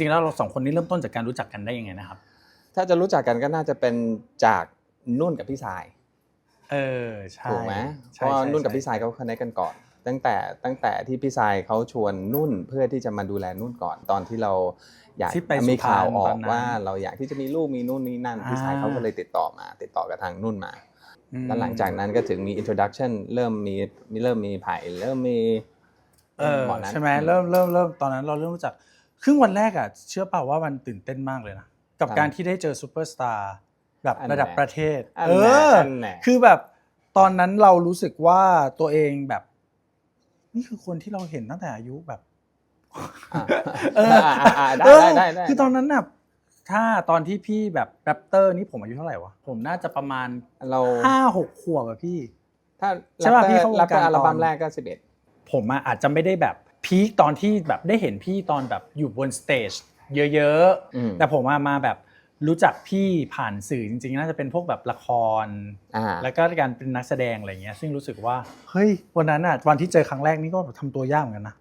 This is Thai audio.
ริงๆแล้วเราสองคนนี้เริ่มต้นจากการรู้จักกันได้ยังไงนะครับ ถ้าจะรู้จักกันก็น่าจะเป็นจากนุ่นกับพี่สายเออใช่ถูกไหมเพใช่ราะว่าใช่นุ่นกับใช่พี่สายเขาคอนเนคกันก่อน ตั้งแต่ตั้งแต่ที่พี่สายเขาชวนนุ่นเพื่อที่จะมาดูแลนุ่นก่อนตอนที่เราอยากที่ไปมีข่าวอสุพรรณตออกนนั้นว่าเราอยากที่จะมีลูกมีนู่นนี่นั่นอ่าพี่สายเขาก็เลยติดต่อมา ติดต่อกับทางนุ่นมาอืมแล้วหลังจากนั้นก็ถึงมี introduction เริ่มมีมีเริ่มมีไผ่เริ่มมีเออหมอนัทใช่ไหมเริ่มเริ่มเริ่มตอนนั้นเราเริ่มรู้จัก ครึ่งวันแรกอะเชื่อเปล่าว่ามันตื่นเต้นมากเลยนะ กับการที่ได้เจอซูเปอร์สตาร์แบบระดับประเทศอันเอแน่ออันแน่คือแบบตอนนั้นเรารู้สึกว่าตัวเองแบบ นี่คือคนที่เราเห็นตั้งแต่อายุแบบอะเอออะอะอะได้เออได้ได้ได้คือตอนนั้นน่ะถ้าตอนที่พี่แบบแรปเตอร์นี่ผมอายุเท่าไหร่วะ ผมน่าจะประมาณเราห้าหกขวบอะพี่ ถ้าใช่ป่ะพี่เข้าวงรับการอัลบั้ตมอนแรกก็11ผมอะอาจจะไม่ได้แบบ พีคตอนที่แบบได้เห็นพี่ตอนแบบอยู่บนสเตจเยอะอืม ๆ แต่ผมอะมาแบบรู้จักพี่ผ่านสื่อจริงๆ น่าจะเป็นพวกแบบละคร อ่า แล้วก็การเป็นนักแสดงอะไรเงี้ยซึ่งรู้สึกว่าเฮ้ยวันนั้นอะวันที่เจอครั้งแรกนี่ก็ทำตัวยากเหมือนกันนะ